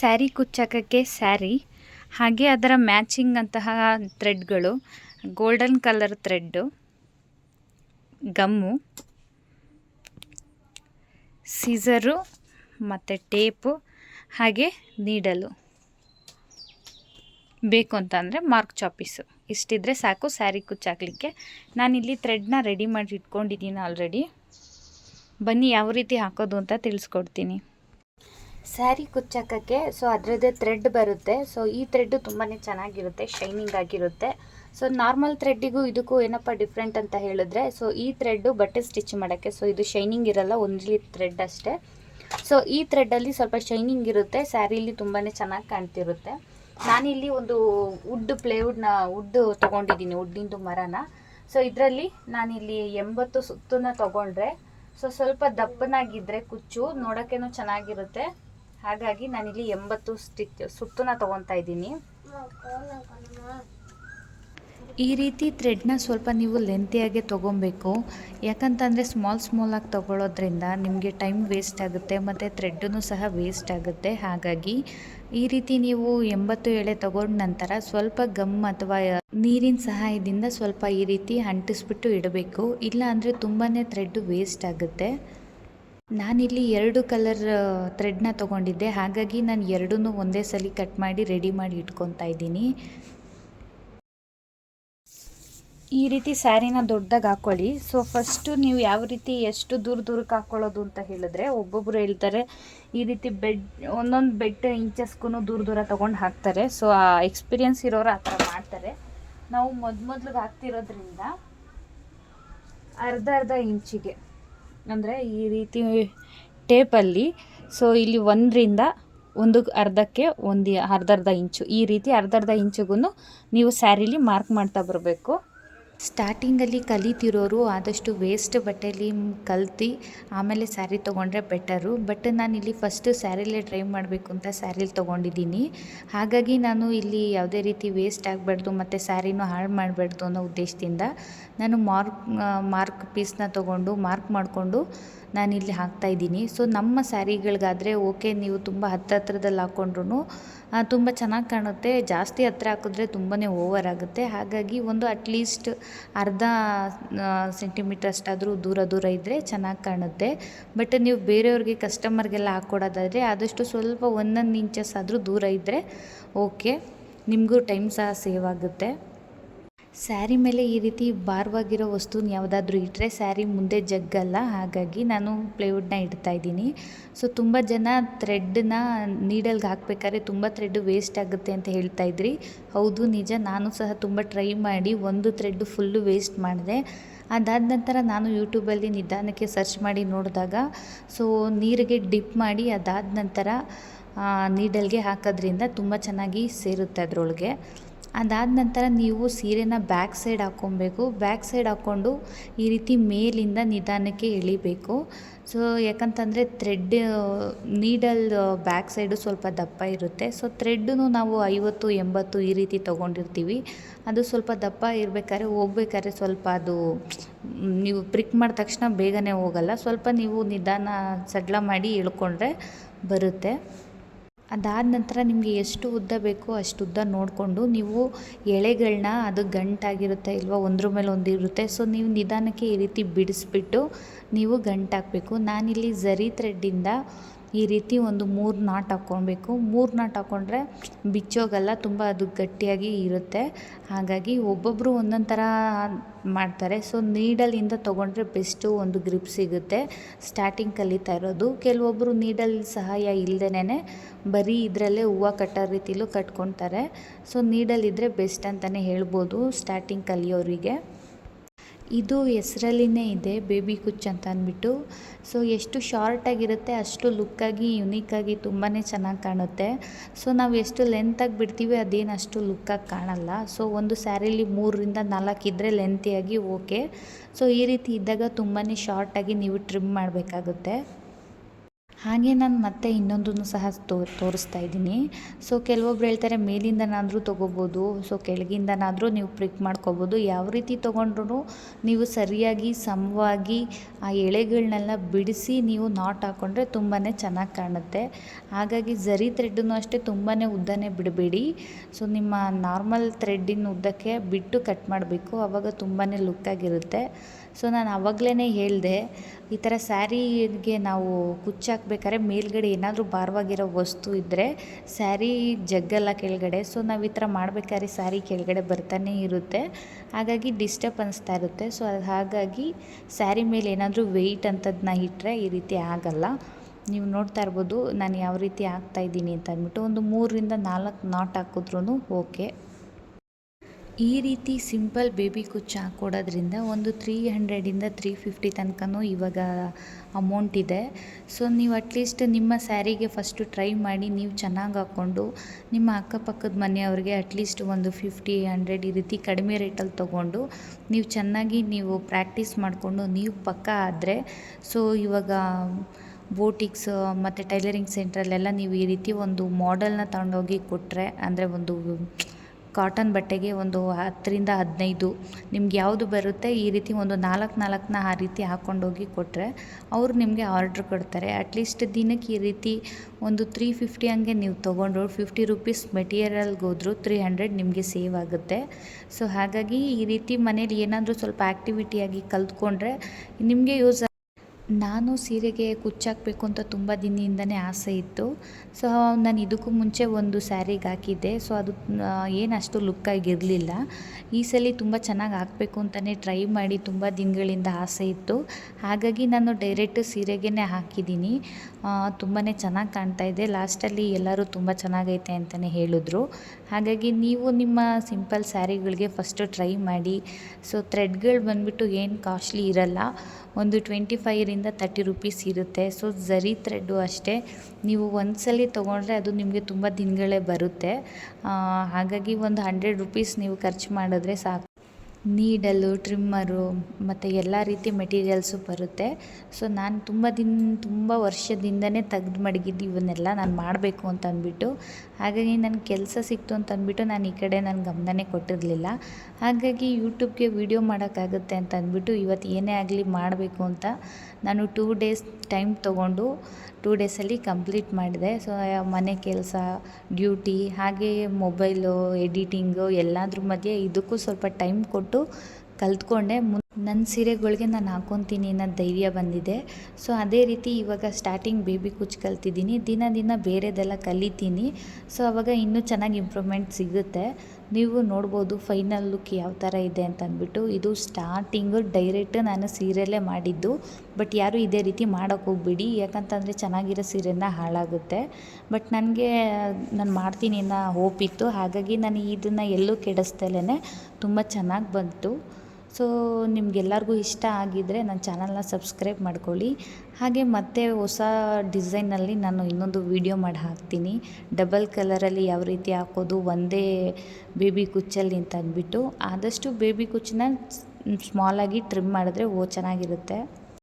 ಸ್ಯಾರಿ ಕುಚ್ಚಾಕಕ್ಕೆ ಸ್ಯಾರಿ, ಹಾಗೆ ಅದರ ಮ್ಯಾಚಿಂಗ್ ಅಂತಹ ಥ್ರೆಡ್ಗಳು, golden colour thread gum, scissor ಮತ್ತು ಟೇಪು, ಹಾಗೆ ನೀಡಲು. ಬೇಕು ಅಂತ ಅಂದರೆ ಮಾರ್ಕ್ ಚಾಪೀಸು. ಇಷ್ಟಿದ್ರೆ ಸಾಕು ಸ್ಯಾರಿ ಕುಚ್ಚಾಕಲಿಕ್ಕೆ. ನಾನಿಲ್ಲಿ ಥ್ರೆಡ್ನ ರೆಡಿ ಮಾಡಿ ಇಟ್ಕೊಂಡಿದ್ದೀನಿ ಆಲ್ರೆಡಿ. ಬನ್ನಿ ಯಾವ ರೀತಿ ಹಾಕೋದು ಅಂತ ತಿಳಿಸ್ಕೊಡ್ತೀನಿ. ಸ್ಯಾರಿ ಕುಚ್ಚಾಕಕ್ಕೆ ಸೊ ಅದರದ್ದೇ ಥ್ರೆಡ್ ಬರುತ್ತೆ. ಸೊ ಈ ಥ್ರೆಡ್ಡು ತುಂಬಾ ಚೆನ್ನಾಗಿರುತ್ತೆ ಶೈನಿಂಗ್ ಆಗಿರುತ್ತೆ. ಸೊ ನಾರ್ಮಲ್ ಥ್ರೆಡ್ಡಿಗೂ ಇದಕ್ಕೂ ಏನಪ್ಪ ಡಿಫ್ರೆಂಟ್ ಅಂತ ಹೇಳಿದ್ರೆ ಸೊ ಈ ಥ್ರೆಡ್ಡು ಬಟ್ಟೆ ಸ್ಟಿಚ್ ಮಾಡೋಕ್ಕೆ ಸೊ ಇದು ಶೈನಿಂಗ್ ಇರಲ್ಲ ಒಂದ್ಲಿ ಥ್ರೆಡ್ ಅಷ್ಟೇ. ಸೊ ಈ ಥ್ರೆಡ್ಡಲ್ಲಿ ಸ್ವಲ್ಪ ಶೈನಿಂಗ್ ಇರುತ್ತೆ ಸ್ಯಾರಿಲಿ ತುಂಬಾ ಚೆನ್ನಾಗಿ ಕಾಣ್ತಿರುತ್ತೆ. ನಾನಿಲ್ಲಿ ಒಂದು ವುಡ್ ಪ್ಲೇವುಡ್ನ ವುಡ್ ತೊಗೊಂಡಿದ್ದೀನಿ ವುಡ್ಡಿಂದು ಮರನ. ಸೊ ಇದರಲ್ಲಿ ನಾನಿಲ್ಲಿ ಎಂಬತ್ತು ಸುತ್ತನ್ನ ತೊಗೊಂಡ್ರೆ ಸೊ ಸ್ವಲ್ಪ ದಪ್ಪನಾಗಿದ್ದರೆ ಕುಚ್ಚು ನೋಡೋಕ್ಕೇನು ಚೆನ್ನಾಗಿರುತ್ತೆ. ಹಾಗಾಗಿ ನಾನಿಲ್ಲಿ ಎಂಬತ್ತು ಸ್ಟಿಚ್ ಸುತ್ತನ್ನ ತಗೊತಾ ಇದ್ದೀನಿ. ಈ ರೀತಿ ಥ್ರೆಡ್ನ ಸ್ವಲ್ಪ ನೀವು ಲೆಂತಿಯಾಗೆ ತೊಗೊಬೇಕು. ಯಾಕಂತಂದರೆ ಸ್ಮಾಲ್ ಸ್ಮಾಲಾಗಿ ತೊಗೊಳೋದ್ರಿಂದ ನಿಮಗೆ ಟೈಮ್ ವೇಸ್ಟ್ ಆಗುತ್ತೆ ಮತ್ತು ಥ್ರೆಡ್ಡೂ ಸಹ ವೇಸ್ಟ್ ಆಗುತ್ತೆ. ಹಾಗಾಗಿ ಈ ರೀತಿ ನೀವು ಎಂಬತ್ತು ಎಳೆ ತಗೊಂಡ ನಂತರ ಸ್ವಲ್ಪ ಗಮ್ ಅಥವಾ ನೀರಿನ ಸಹಾಯದಿಂದ ಸ್ವಲ್ಪ ಈ ರೀತಿ ಅಂಟಿಸ್ಬಿಟ್ಟು ಇಡಬೇಕು. ಇಲ್ಲ ಅಂದರೆ ತುಂಬಾ ಥ್ರೆಡ್ಡು ವೇಸ್ಟ್ ಆಗುತ್ತೆ. ನಾನಿಲ್ಲಿ ಎರಡು ಕಲರ್ ಥ್ರೆಡ್ನ ತೊಗೊಂಡಿದ್ದೆ. ಹಾಗಾಗಿ ನಾನು ಎರಡೂ ಒಂದೇ ಸಲ ಕಟ್ ಮಾಡಿ ರೆಡಿ ಮಾಡಿ ಇಟ್ಕೊತಾ ಇದ್ದೀನಿ. ಈ ರೀತಿ ಸ್ಯಾರಿನ ದೊಡ್ಡದಾಗಿ ಹಾಕ್ಕೊಳ್ಳಿ ಸೊ ಫಸ್ಟು ನೀವು ಯಾವ ರೀತಿ ಎಷ್ಟು ದೂರ ದೂರಕ್ಕೆ ಹಾಕ್ಕೊಳ್ಳೋದು ಅಂತ ಹೇಳಿದ್ರೆ ಒಬ್ಬೊಬ್ಬರು ಹೇಳ್ತಾರೆ, ಈ ರೀತಿ ಬೆಡ್ ಒಂದೊಂದು ಬೆಡ್ ಇಂಚಸ್ಗೂ ದೂರ ದೂರ ತೊಗೊಂಡು ಹಾಕ್ತಾರೆ. ಸೊ ಆ ಎಕ್ಸ್ಪೀರಿಯನ್ಸ್ ಇರೋರು ಆ ಥರ ಮಾಡ್ತಾರೆ. ನಾವು ಮೊದ್ ಮೊದ್ಲಿಗೆ ಹಾಕ್ತಿರೋದ್ರಿಂದ ಅರ್ಧ ಅರ್ಧ ಇಂಚಿಗೆ. ಅಂದರೆ ಈ ರೀತಿ ಟೇಪಲ್ಲಿ ಸೊ ಇಲ್ಲಿ ಒಂದರಿಂದ ಒಂದು ಅರ್ಧಕ್ಕೆ ಒಂದು ಅರ್ಧ ಅರ್ಧ ಇಂಚು, ಈ ರೀತಿ ಅರ್ಧ ಅರ್ಧ ಇಂಚಿಗೂ ನೀವು ಸ್ಯಾರಿಲಿ ಮಾರ್ಕ್ ಮಾಡ್ತಾ ಬರಬೇಕು. ಸ್ಟಾರ್ಟಿಂಗಲ್ಲಿ ಕಲಿತಿರೋರು ಆದಷ್ಟು ವೇಸ್ಟ್ ಬಟ್ಟೆಲಿ ಕಲ್ತು ಆಮೇಲೆ ಸ್ಯಾರಿ ತೊಗೊಂಡ್ರೆ ಬೆಟರು ಬಟ್ ನಾನು ಇಲ್ಲಿ ಫಸ್ಟು ಸ್ಯಾರಿಲೇ ಟ್ರೈ ಮಾಡಬೇಕು ಅಂತ ಸ್ಯಾರಿಲಿ ತೊಗೊಂಡಿದ್ದೀನಿ. ಹಾಗಾಗಿ ನಾನು ಇಲ್ಲಿ ಯಾವುದೇ ರೀತಿ ವೇಸ್ಟ್ ಆಗಬಾರ್ದು ಮತ್ತು ಸ್ಯಾರಿನೂ ಹಾಳು ಮಾಡಬಾರ್ದು ಅನ್ನೋ ಉದ್ದೇಶದಿಂದ ನಾನು ಮಾರ್ಕ್ ಮಾರ್ಕ್ ಪೀಸ್ನ ತೊಗೊಂಡು ಮಾರ್ಕ್ ಮಾಡಿಕೊಂಡು ನಾನಿಲ್ಲಿ ಹಾಕ್ತಾಯಿದ್ದೀನಿ ಸೊ ನಮ್ಮ ಸ್ಯಾರಿಗಳಿಗಾದರೆ ಓಕೆ, ನೀವು ತುಂಬ ಹತ್ರ ಹತ್ರದಲ್ಲಿ ಹಾಕ್ಕೊಂಡ್ರು ತುಂಬ ಚೆನ್ನಾಗಿ ಕಾಣುತ್ತೆ. ಜಾಸ್ತಿ ಹತ್ತಿರ ಹಾಕಿದ್ರೆ ತುಂಬಾ ಓವರ್ ಆಗುತ್ತೆ. ಹಾಗಾಗಿ ಒಂದು ಅಟ್ಲೀಸ್ಟ್ ಅರ್ಧ ಸೆಂಟಿಮೀಟ್ರಷ್ಟಾದರೂ ದೂರ ದೂರ ಇದ್ದರೆ ಚೆನ್ನಾಗಿ ಕಾಣುತ್ತೆ. ಬಟ್ ನೀವು ಬೇರೆಯವ್ರಿಗೆ ಕಸ್ಟಮರ್ಗೆಲ್ಲ ಹಾಕ್ಕೊಡೋದಾದರೆ ಆದಷ್ಟು ಸ್ವಲ್ಪ ಒಂದೊಂದು ಇಂಚಸ್ ಆದರೂ ದೂರ ಇದ್ದರೆ ಓಕೆ. ನಿಮಗೂ ಟೈಮ್ ಸಹ ಸೇವ್ ಆಗುತ್ತೆ. ಸ್ಯಾರಿ ಮೇಲೆ ಈ ರೀತಿ ಭಾರವಾಗಿರೋ ವಸ್ತುನ ಯಾವುದಾದ್ರೂ ಇಟ್ಟರೆ ಸ್ಯಾರಿ ಮುಂದೆ ಜಗ್ಗಲ್ಲ. ಹಾಗಾಗಿ ನಾನು ಪ್ಲೇವುಡ್ನ ಇಡ್ತಾ ಇದ್ದೀನಿ. ಸೊ, ತುಂಬ ಜನ ಥ್ರೆಡ್ನ ನೀಡಲ್ಗೆ ಹಾಕ್ಬೇಕಾದ್ರೆ ತುಂಬ ಥ್ರೆಡ್ ವೇಸ್ಟ್ ಆಗುತ್ತೆ ಅಂತ ಹೇಳ್ತಾ ಇದ್ರಿ. ಹೌದು, ನಿಜ. ನಾನು ಸಹ ತುಂಬ ಟ್ರೈ ಮಾಡಿ ಒಂದು ಥ್ರೆಡ್ ಫುಲ್ಲು ವೇಸ್ಟ್ ಮಾಡಿದೆ. ಅದಾದ ನಂತರ ನಾನು ಯೂಟ್ಯೂಬಲ್ಲಿ ನಿಧಾನಕ್ಕೆ ಸರ್ಚ್ ಮಾಡಿ ನೋಡಿದಾಗ, ಸೊ, ನೀರಿಗೆ ಡಿಪ್ ಮಾಡಿ ಅದಾದ ನಂತರ ನೀಡಲ್ಗೆ ಹಾಕೋದ್ರಿಂದ ತುಂಬ ಚೆನ್ನಾಗಿ ಸೇರುತ್ತೆ ಅದರೊಳಗೆ. ಅದಾದ ನಂತರ ನೀವು ಸೀರೆನ ಬ್ಯಾಕ್ ಸೈಡ್ ಹಾಕ್ಕೊಬೇಕು. ಬ್ಯಾಕ್ ಸೈಡ್ ಹಾಕ್ಕೊಂಡು ಈ ರೀತಿ ಮೇಲಿಂದ ನಿಧಾನಕ್ಕೆ ಎಳಿಬೇಕು. ಸೊ, ಯಾಕಂತಂದರೆ ಥ್ರೆಡ್, ನೀಡಲ್ ಬ್ಯಾಕ್ ಸೈಡು ಸ್ವಲ್ಪ ದಪ್ಪ ಇರುತ್ತೆ. ಸೊ ಥ್ರೆಡ್ಡು ನಾವು ಐವತ್ತು, ಎಂಬತ್ತು ಈ ರೀತಿ ತೊಗೊಂಡಿರ್ತೀವಿ. ಅದು ಸ್ವಲ್ಪ ದಪ್ಪ ಇರಬೇಕಾದ್ರೆ ಹೋಗ್ಬೇಕಾದ್ರೆ ಸ್ವಲ್ಪ ಅದು, ನೀವು ಪ್ರಿಕ್ ಮಾಡಿದ ತಕ್ಷಣ ಬೇಗನೆ ಹೋಗಲ್ಲ. ಸ್ವಲ್ಪ ನೀವು ನಿಧಾನ ಸಡ್ಲ ಮಾಡಿ ಇಳ್ಕೊಂಡ್ರೆ ಬರುತ್ತೆ. ಅದಾದ ನಂತರ ನಿಮಗೆ ಎಷ್ಟು ಉದ್ದ ಬೇಕೋ ಅಷ್ಟು ಉದ್ದ ನೋಡಿಕೊಂಡು ನೀವು ಎಳೆಗಳನ್ನ ಅದು ಗಂಟಾಗಿರುತ್ತೆ ಇಲ್ವಾ, ಒಂದ್ರ ಮೇಲೆ ಒಂದು ಇರುತ್ತೆ. ಸೊ ನೀವು ನಿಧಾನಕ್ಕೆ ಈ ರೀತಿ ಬಿಡಿಸ್ಬಿಟ್ಟು ನೀವು ಗಂಟಾಕಬೇಕು. ನಾನಿಲ್ಲಿ ಝರಿ ಥ್ರೆಡ್ಡಿಂದ ಈ ರೀತಿ ಒಂದು ಮೂರು ನಾಟ್ ಹಾಕ್ಕೊಬೇಕು ಮೂರು ನಾಟ್ ಹಾಕ್ಕೊಂಡ್ರೆ ಬಿಚ್ಚೋಗಲ್ಲ ತುಂಬ ಅದು ಗಟ್ಟಿಯಾಗಿ ಇರುತ್ತೆ. ಹಾಗಾಗಿ ಒಬ್ಬೊಬ್ಬರು ಒಂದೊಂದು ಥರ ಮಾಡ್ತಾರೆ. ಸೊ, ನೀಡಲಿಂದ ತೊಗೊಂಡ್ರೆ ಬೆಸ್ಟು ಒಂದು ಗ್ರಿಪ್ ಸಿಗುತ್ತೆ. ಸ್ಟಾರ್ಟಿಂಗ್ ಕಲಿತಾ ಇರೋದು. ಕೆಲವೊಬ್ಬರು ನೀಡಲ್ ಸಹಾಯ ಇಲ್ಲದೇನೆ ಬರೀ ಇದರಲ್ಲೇ ಹೂವು ಕಟ್ಟೋ ರೀತಿಲೂ ಕಟ್ಕೊತಾರೆ ಸೊ, ನೀಡಲ್ ಇದ್ದರೆ ಬೆಸ್ಟ್ ಅಂತಲೇ ಹೇಳ್ಬೋದು ಸ್ಟಾರ್ಟಿಂಗ್ ಕಲಿಯೋರಿಗೆ. ಇದು ಹೆಸ್ರಲ್ಲಿನೇ ಇದೆ ಬೇಬಿ ಕುಚ್ ಅಂತ ಅಂದ್ಬಿಟ್ಟು. ಸೊ ಎಷ್ಟು ಶಾರ್ಟಾಗಿರುತ್ತೆ ಅಷ್ಟು ಲುಕ್ಕಾಗಿ ಯುನೀಕಾಗಿ ತುಂಬಾ ಚೆನ್ನಾಗಿ ಕಾಣುತ್ತೆ. ಸೊ ನಾವು ಎಷ್ಟು ಲೆಂತಾಗಿ ಬಿಡ್ತೀವಿ ಅದೇನು ಅಷ್ಟು ಲುಕ್ಕಾಗಿ ಕಾಣಲ್ಲ. ಸೊ ಒಂದು ಸ್ಯಾರಿಲಿ ಮೂರರಿಂದ ನಾಲ್ಕು ಇದ್ದರೆ ಲೆಂತಿಯಾಗಿ ಓಕೆ ಸೊ ಈ ರೀತಿ ಇದ್ದಾಗ ತುಂಬಾ ಶಾರ್ಟಾಗಿ ನೀವು ಟ್ರಿಮ್ ಮಾಡಬೇಕಾಗುತ್ತೆ. ಹಾಗೆ ನಾನು ಮತ್ತೆ ಇನ್ನೊಂದನ್ನು ಸಹ ತೋ, ತೋರಿಸ್ತಾ ಇದ್ದೀನಿ. ಸೊ ಕೆಲವೊಬ್ರು ಹೇಳ್ತಾರೆ, ಮೇಲಿಂದನಾದರೂ ತೊಗೋಬೋದು ಸೊ ಕೆಳಗಿಂದನಾದರೂ ನೀವು ಪ್ರಿಕ್ ಮಾಡ್ಕೋಬೋದು. ಯಾವ ರೀತಿ ತೊಗೊಂಡ್ರೂ ನೀವು ಸರಿಯಾಗಿ, ಸಮವಾಗಿ ಆ ಎಳೆಗಳನ್ನೆಲ್ಲ ಬಿಡಿಸಿ ನೀವು ನಾಟ್ ಹಾಕ್ಕೊಂಡ್ರೆ ತುಂಬಾ ಚೆನ್ನಾಗಿ ಕಾಣುತ್ತೆ. ಹಾಗಾಗಿ ಝರಿ ಥ್ರೆಡ್ಡನ್ನು ಅಷ್ಟೇ ತುಂಬಾ ಉದ್ದನೇ ಬಿಡಬೇಡಿ. ಸೊ ನಿಮ್ಮ ನಾರ್ಮಲ್ ಥ್ರೆಡ್ಡಿನ ಉದ್ದಕ್ಕೆ ಬಿಟ್ಟು ಕಟ್ ಮಾಡಬೇಕು. ಆವಾಗ ತುಂಬಾ ಲುಕ್ಕಾಗಿರುತ್ತೆ ಸೊ ನಾನು ಆವಾಗಲೇ ಹೇಳಿದೆ, ಈ ಥರ ಸ್ಯಾರಿಗೆ ನಾವು ಕುಚ್ಚಾಕ್ಬೇಕಾದ್ರೆ ಮೇಲ್ಗಡೆ ಏನಾದರೂ ಭಾರವಾಗಿರೋ ವಸ್ತು ಇದ್ದರೆ ಸ್ಯಾರಿ ಜಗ್ಗಲ್ಲ ಕೆಳಗಡೆ. ಸೊ ನಾವು ಈ ಥರ ಮಾಡ್ಬೇಕಾದ್ರೆ ಸ್ಯಾರಿ ಕೆಳಗಡೆ ಬರ್ತಾನೆ ಇರುತ್ತೆ. ಹಾಗಾಗಿ ಡಿಸ್ಟರ್ಬ್ ಅನಿಸ್ತಾ ಇರುತ್ತೆ. ಸೊ ಅದು ಹಾಗಾಗಿ ಸ್ಯಾರಿ ಮೇಲೆ ಏನಾದರೂ ವೆಯ್ಟ್ ಅಂಥದ್ದನ್ನ ಇಟ್ಟರೆ ಈ ರೀತಿ ಆಗಲ್ಲ. ನೀವು ನೋಡ್ತಾ ಇರ್ಬೋದು, ನಾನು ಯಾವ ರೀತಿ ಇದ್ದೀನಿ ಅಂತ ಅಂದ್ಬಿಟ್ಟು ಒಂದು ಮೂರರಿಂದ ನಾಲ್ಕು ನಾಟ್ ಹಾಕಿದ್ರೂ ಓಕೆ ಈ ರೀತಿ ಸಿಂಪಲ್ ಬೇಬಿ ಕುಚ್ಚ ಹಾಕ್ಕೊಡೋದ್ರಿಂದ ಒಂದು ತ್ರೀ ಹಂಡ್ರೆಡಿಂದ ತ್ರೀ ಫಿಫ್ಟಿ ತನಕನೂ ಇವಾಗ ಅಮೌಂಟ್ ಇದೆ. ಸೊ ನೀವು ಅಟ್ಲೀಸ್ಟ್ ನಿಮ್ಮ ಸ್ಯಾರಿಗೆ ಫಸ್ಟು ಟ್ರೈ ಮಾಡಿ, ನೀವು ಚೆನ್ನಾಗಿ ಹಾಕ್ಕೊಂಡು, ನಿಮ್ಮ ಅಕ್ಕಪಕ್ಕದ ಮನೆಯವ್ರಿಗೆ ಅಟ್ಲೀಸ್ಟ್ ಒಂದು ಫಿಫ್ಟಿ ಹಂಡ್ರೆಡ್ ಈ ರೀತಿ ಕಡಿಮೆ ರೇಟಲ್ಲಿ ತೊಗೊಂಡು, ನೀವು ಚೆನ್ನಾಗಿ ನೀವು ಪ್ರಾಕ್ಟೀಸ್ ಮಾಡಿಕೊಂಡು, ನೀವು ಪಕ್ಕ ಆದರೆ ಸೊ ಇವಾಗ ಬೋಟಿಕ್ಸ್ ಮತ್ತು ಟೈಲರಿಂಗ್ ಸೆಂಟ್ರಲ್ಲೆಲ್ಲ ನೀವು ಈ ರೀತಿ ಒಂದು ಮಾಡೆಲ್ನ ತಗೊಂಡೋಗಿ ಕೊಟ್ಟರೆ ಅಂದರೆ ಒಂದು ಕಾಟನ್ ಬಟ್ಟೆಗೆ ಒಂದು ಹತ್ತರಿಂದ ಹದಿನೈದು ನಿಮ್ಗೆ ಯಾವುದು ಬರುತ್ತೆ, ಈ ರೀತಿ ಒಂದು ನಾಲ್ಕು ನಾಲ್ಕನ್ನ ಆ ರೀತಿ ಹಾಕ್ಕೊಂಡೋಗಿ ಕೊಟ್ಟರೆ ಅವರು ನಿಮಗೆ ಆರ್ಡ್ರ್ ಕೊಡ್ತಾರೆ. ಅಟ್ಲೀಸ್ಟ್ ದಿನಕ್ಕೆ ಈ ರೀತಿ ಒಂದು ತ್ರೀ ಫಿಫ್ಟಿ ಹಂಗೆ ನೀವು ತೊಗೊಂಡ್ರು ಫಿಫ್ಟಿ ರುಪೀಸ್ ಮೆಟೀರಿಯಲ್ಗೆ ಹೋದ್ರು ತ್ರೀ ಹಂಡ್ರೆಡ್ ನಿಮಗೆ ಸೇವ್ ಆಗುತ್ತೆ. ಸೊ ಹಾಗಾಗಿ ಈ ರೀತಿ ಮನೇಲಿ ಏನಾದರೂ ಸ್ವಲ್ಪ ಆ್ಯಕ್ಟಿವಿಟಿಯಾಗಿ ಕಲ್ತ್ಕೊಂಡ್ರೆ ನಿಮಗೆ ಯೂಸ್ ನಾನು ಸೀರೆಗೆ ಕುಚ್ಚಾಕಬೇಕು ಅಂತ ತುಂಬ ದಿನದಿಂದನೇ ಆಸೆ ಇತ್ತು. ಸೊ ನಾನು ಇದಕ್ಕೂ ಮುಂಚೆ ಒಂದು ಸ್ಯಾರಿಗೆ ಹಾಕಿದ್ದೆ. ಸೊ ಅದು ಏನು ಅಷ್ಟು ಲುಕ್ಕಾಗಿರಲಿಲ್ಲ ಈ ಸಲ ತುಂಬ ಚೆನ್ನಾಗಿ ಹಾಕಬೇಕು ಅಂತಲೇ ಟ್ರೈ ಮಾಡಿ ತುಂಬ ದಿನಗಳಿಂದ ಆಸೆ ಇತ್ತು. ಹಾಗಾಗಿ ನಾನು ಡೈರೆಕ್ಟ್ ಸೀರೆಗೇ ಹಾಕಿದ್ದೀನಿ. ತುಂಬಾ ಚೆನ್ನಾಗಿ ಕಾಣ್ತಾ ಇದೆ. ಲಾಸ್ಟಲ್ಲಿ ಎಲ್ಲರೂ ತುಂಬ ಚೆನ್ನಾಗೈತೆ ಅಂತಲೇ ಹೇಳಿದ್ರು. ಹಾಗಾಗಿ ನೀವು ನಿಮ್ಮ ಸಿಂಪಲ್ ಸ್ಯಾರಿಗಳಿಗೆ ಫಸ್ಟು ಟ್ರೈ ಮಾಡಿ. ಸೊ ಥ್ರೆಡ್ಗಳು ಬಂದುಬಿಟ್ಟು ಏನು ಕಾಸ್ಟ್ಲಿ ಇರಲ್ಲ. ಒಂದು ಟ್ವೆಂಟಿ ಫೈರಿಂದ ತರ್ಟಿ ರುಪೀಸ್ ಇರುತ್ತೆ. ಸೊ ಝರಿ ಥ್ರೆಡ್ಡು ಅಷ್ಟೇ. ನೀವು ಒಂದ್ಸಲಿ ತೊಗೊಂಡ್ರೆ ಅದು ನಿಮಗೆ ತುಂಬ ದಿನಗಳೇ ಬರುತ್ತೆ. ಹಾಗಾಗಿ ಒಂದು ಹಂಡ್ರೆಡ್ ರುಪೀಸ್ ನೀವು ಖರ್ಚು ಮಾಡಿದ್ರೆ ಸಾಕು. ನೀಡಲು ಟ್ರಿಮ್ಮರು ಮತ್ತು ಎಲ್ಲ ರೀತಿ ಮೆಟೀರಿಯಲ್ಸು ಬರುತ್ತೆ. ಸೊ ನಾನು ತುಂಬ ದಿನ, ತುಂಬ ವರ್ಷದಿಂದನೇ ತೆಗೆದು ಮಡಗಿದ್ದು ಇವನ್ನೆಲ್ಲ ನಾನು ಮಾಡಬೇಕು ಅಂತ ಅಂದ್ಬಿಟ್ಟು. ಹಾಗಾಗಿ ನನ್ನ ಕೆಲಸ ಸಿಕ್ತು ಅಂತ ಅಂದ್ಬಿಟ್ಟು ನಾನು ಈ ಕಡೆ ನನ್ನ ಗಮನನೇ ಕೊಟ್ಟಿರಲಿಲ್ಲ. ಹಾಗಾಗಿ ಯೂಟ್ಯೂಬ್ಗೆ ವೀಡಿಯೋ ಮಾಡೋಕ್ಕಾಗುತ್ತೆ ಅಂತ ಅಂದ್ಬಿಟ್ಟು ಇವತ್ತು ಏನೇ ಆಗಲಿ ಮಾಡಬೇಕು ಅಂತ ನಾನು ಟೂ ಡೇಸ್ ಟೈಮ್ ತೊಗೊಂಡು ಟೂ ಡೇಸಲ್ಲಿ ಕಂಪ್ಲೀಟ್ ಮಾಡಿದೆ. ಸೊ ಮನೆ ಕೆಲಸ ಡ್ಯೂಟಿ ಹಾಗೆ ಮೊಬೈಲು ಎಡಿಟಿಂಗು ಎಲ್ಲದ್ರ ಮಧ್ಯೆ ಇದಕ್ಕೂ ಸ್ವಲ್ಪ ಟೈಮ್ ಕೊಟ್ಟು ಕಲ್ತ್ಕೊಂಡೆ. ಮುನ್ ನನ್ನ ಸೀರೆಗಳಿಗೆ ನಾನು ಹಾಕ್ಕೊತೀನಿ ಅನ್ನೋ ಧೈರ್ಯ ಬಂದಿದೆ. ಸೊ ಅದೇ ರೀತಿ ಇವಾಗ ಸ್ಟಾರ್ಟಿಂಗ್ ಬೇಬಿ ಕುಚ್ ಕಲ್ತಿದ್ದೀನಿ. ದಿನ ದಿನ ಬೇರೆದೆಲ್ಲ ಕಲಿತೀನಿ. ಸೊ ಅವಾಗ ಇನ್ನೂ ಚೆನ್ನಾಗಿ ಇಂಪ್ರೂವ್ಮೆಂಟ್ ಸಿಗುತ್ತೆ. ನೀವು ನೋಡ್ಬೋದು ಫೈನಲ್ ಲುಕ್ ಯಾವ ಥರ ಇದೆ ಅಂತ ಅಂದ್ಬಿಟ್ಟು ಇದು ಸ್ಟಾರ್ಟಿಂಗು ಡೈರೆಕ್ಟ್ ನಾನು ಸೀರೆಯಲ್ಲೇ ಮಾಡಿದ್ದು. ಬಟ್ ಯಾರು ಇದೇ ರೀತಿ ಮಾಡೋಕೆ ಹೋಗ್ಬಿಡಿ. ಯಾಕಂತಂದರೆ ಚೆನ್ನಾಗಿರೋ ಸೀರೆನ ಹಾಳಾಗುತ್ತೆ. ಬಟ್ ನನಗೆ, ನಾನು ಮಾಡ್ತೀನಿ ಅನ್ನೋ ಹೋಪ್ ಇತ್ತು. ಹಾಗಾಗಿ ನಾನು ಇದನ್ನು ಎಲ್ಲೂ ಕೆಡಿಸ್ದಲೇ ತುಂಬ ಚೆನ್ನಾಗಿ ಬಂತು. ಸೊ ನಿಮಗೆಲ್ಲರಿಗೂ ಇಷ್ಟ ಆಗಿದ್ದರೆ ನನ್ನ ಚಾನಲ್ನ ಸಬ್ಸ್ಕ್ರೈಬ್ ಮಾಡ್ಕೊಳ್ಳಿ. ಹಾಗೆ ಮತ್ತೆ ಹೊಸ ಡಿಸೈನಲ್ಲಿ ನಾನು ಇನ್ನೊಂದು ವೀಡಿಯೋ ಮಾಡಿ ಹಾಕ್ತೀನಿ. ಡಬಲ್ ಕಲರಲ್ಲಿ ಯಾವ ರೀತಿ ಹಾಕೋದು, ಒಂದೇ ಬೇಬಿ ಕುಚ್ಚಲ್ಲಿ ಅಂತ ಅಂದ್ಬಿಟ್ಟು ಆದಷ್ಟು ಬೇಬಿ ಕುಚ್ಚನ್ನ ಸ್ಮಾಲಾಗಿ ಟ್ರಿಮ್ ಮಾಡಿದ್ರೆ ಓ ಚೆನ್ನಾಗಿರುತ್ತೆ.